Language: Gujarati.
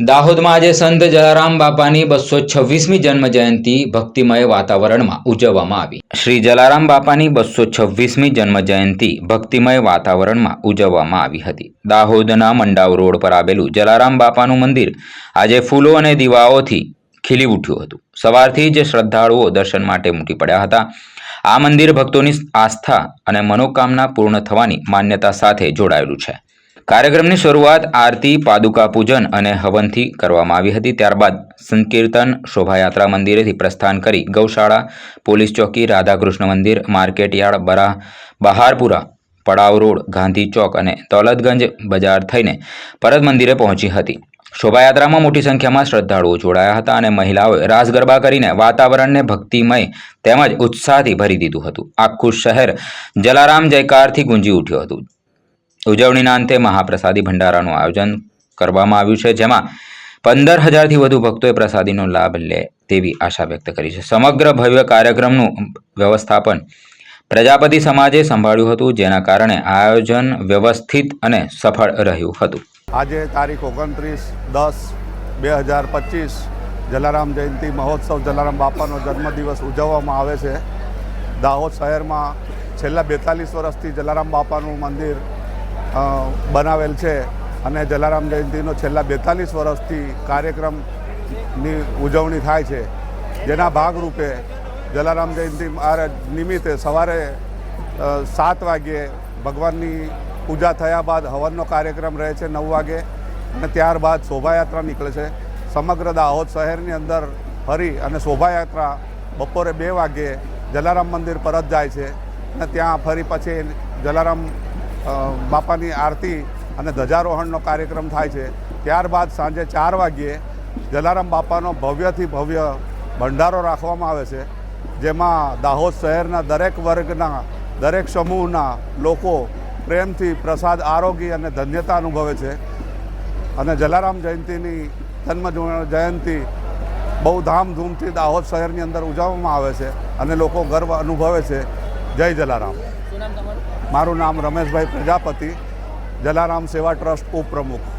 દાહોદમાં આજે સંત જલારામ બાપાની બસો છવ્વીસમી જન્મ જયંતિ ભક્તિમય વાતાવરણમાં ઉજવવામાં આવી. શ્રી જલારામ બાપાની બસો છવ્વીસમી જન્મ જયંતિ ભક્તિમય વાતાવરણમાં ઉજવવામાં આવી હતી. દાહોદના મંડાવ રોડ પર આવેલું જલારામ બાપાનું મંદિર આજે ફૂલો અને દીવાઓથી ખીલી ઉઠ્યું હતું. સવારથી જ શ્રદ્ધાળુઓ દર્શન માટે ઉમટી પડ્યા હતા. આ મંદિર ભક્તોની આસ્થા અને મનોકામના પૂર્ણ થવાની માન્યતા સાથે જોડાયેલું છે. કાર્યક્રમની શરૂઆત આરતી, પાદુકા પૂજન અને હવનથી કરવામાં આવી હતી. ત્યારબાદ સંકીર્તન, શોભાયાત્રા મંદિરેથી પ્રસ્થાન કરી ગૌશાળા, પોલીસ ચોકી, રાધાકૃષ્ણ મંદિર માર્કેટ યાર્ડ બરા, બહારપુરા, પડાવ રોડ, ગાંધી ચોક અને દૌલતગંજ બજાર થઈને પરત મંદિરે પહોંચી હતી. શોભાયાત્રામાં મોટી સંખ્યામાં શ્રદ્ધાળુઓ જોડાયા હતા અને મહિલાઓએ રાસ ગરબા કરીને વાતાવરણને ભક્તિમય તેમજ ઉત્સાહથી ભરી દીધું હતું. આખું શહેર જલારામ જયકારથી ગુંજી ઉઠ્યું હતું. ઉજવણીના અંતે મહાપ્રસાદી ભંડારાનું આયોજન કરવામાં આવ્યું છે, જેમાં પંદર હજારથી વધુ ભક્તોએ પ્રસાદીનો લાભ લે તેવી આશા વ્યક્ત કરી છે. સમગ્ર ભવ્ય કાર્યક્રમનું વ્યવસ્થાપન પ્રજાપતિ સમાજે સંભાળ્યું હતું, જેના કારણે આયોજન વ્યવસ્થિત અને સફળ રહ્યું હતું. આજે તારીખ ઓગણત્રીસ દસ બે હજાર પચીસ જલારામ જયંતિ મહોત્સવ જલારામ બાપાનો જન્મદિવસ ઉજવવામાં આવે છે. દાહોદ શહેરમાં છેલ્લા બેતાલીસ વર્ષથી જલારામ બાપાનું મંદિર બનાવેલ છે અને જલારામ જયંતિનો છેલ્લા બેતાલીસ વર્ષથી કાર્યક્રમની ઉજવણી થાય છે. જેના ભાગરૂપે જલારામ જયંતિ નિમિત્તે સવારે સાત વાગ્યે ભગવાનની પૂજા થયા બાદ હવનનો કાર્યક્રમ રહે છે નવ વાગે અને ત્યારબાદ શોભાયાત્રા નીકળે છે. સમગ્ર દાહોદ શહેરની અંદર ફરી અને શોભાયાત્રા બપોરે બે વાગ્યે જલારામ મંદિર પરત જાય છે અને ત્યાં ફરી પછી જલારામ બાપાની આરતી અને ધ્વજારોહણનો કાર્યક્રમ થાય છે. ત્યારબાદ સાંજે ચાર વાગ્યે જલારામ બાપાનો ભવ્યથી ભવ્ય ભંડારો રાખવામાં આવે છે, જેમાં દાહોદ શહેરના દરેક વર્ગના, દરેક સમૂહના લોકો પ્રેમથી પ્રસાદ આરોગી અને ધન્યતા અનુભવે છે. અને જલારામ જયંતિની જન્મ જયંતિ બહુ ધામધૂમથી દાહોદ શહેરની અંદર ઉજવવામાં આવે છે અને લોકો ગર્વ અનુભવે છે. જય જલારામ. મારું નામ રમેશભાઈ પ્રજાપતિ જલારામ સેવા ટ્રસ્ટ ઉપપ્રમુખ.